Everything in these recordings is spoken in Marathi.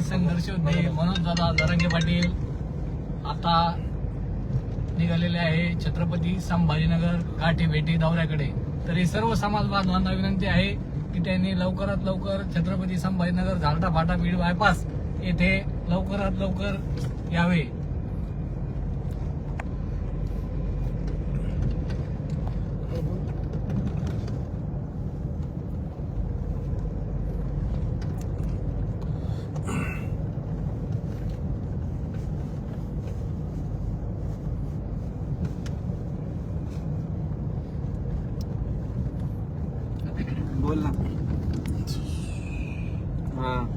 संघर्ष होते. मनोज दादा जरांगे पाटील आता निघालेले आहे छत्रपती संभाजीनगर काठी भेटी दौऱ्याकडे. तरी सर्व समाज बांधवांना विनंती आहे की त्यांनी लवकरात लवकर छत्रपती संभाजीनगर झालटा फाटा बीड बायपास येथे लवकरात लवकर यावे. ولا؟ آه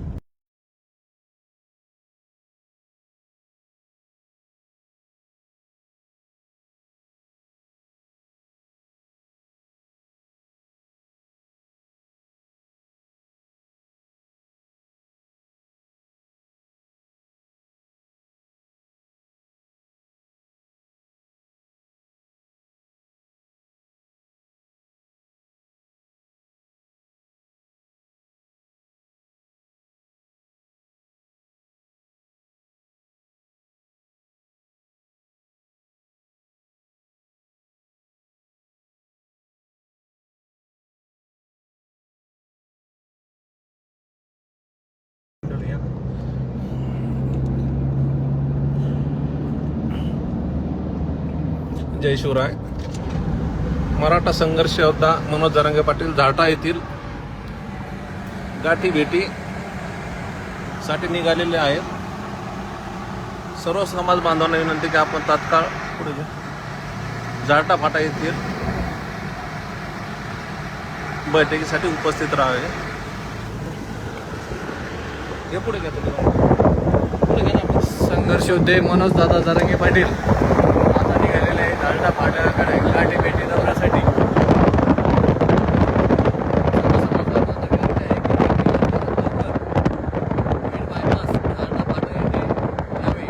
जय शिवराय मराठा संघर्ष योद्धा मनोज जरांगे पाटील झाटा येथील गाठी भेटी साठी निघालेले आहेत. सर्व समाज बांधवांना विनंती की आपण तात्काळ पुढे घ्या. झाटा फाटा येथील बैठकीसाठी उपस्थित राहावे. हे पुढे घ्या तुम्ही. पुढे घ्या ना. संघर्ष होते मनोज दादा जरांगे पाटील आता निघालेले आहे झालटा फाट्याकडे गाठी भेटी दौऱ्यासाठी बीड बायपास झालटा फाटा येथे यावे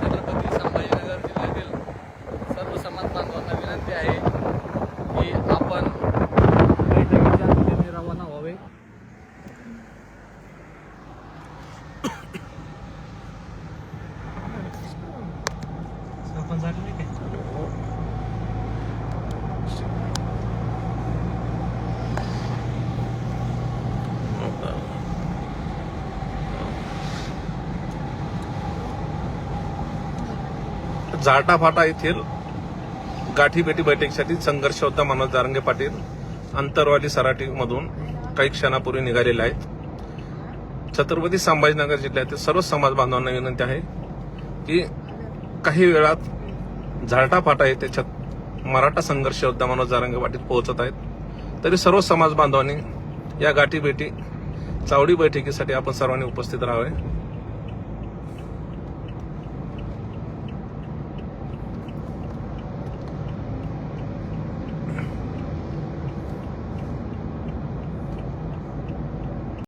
छत्रपती संभाजीनगर जिल्ह्यातील सर्व समाज बांधवांना विनंती आहे की आपण बैठकीच्या दिशेने रवाना व्हावे आपण झालं नाही काय झाटा फाटा येथील गाठीभेटी बैठकीसाठी संघर्ष होता मनोज दारंगे पाटील अंतरवाली सराटी मधून काही क्षणापूर्वी निघालेले आहेत. छत्रपती संभाजीनगर जिल्ह्यातील सर्व समाज बांधवांना विनंती आहे की काही वेळात झाटा फाटा येथे छत मराठा संघर्ष योद्धा मनोज दारंगे पोहोचत आहेत. तरी सर्व समाज बांधवांनी या गाठीभेटी चावडी बैठकीसाठी आपण सर्वांनी उपस्थित राहावे.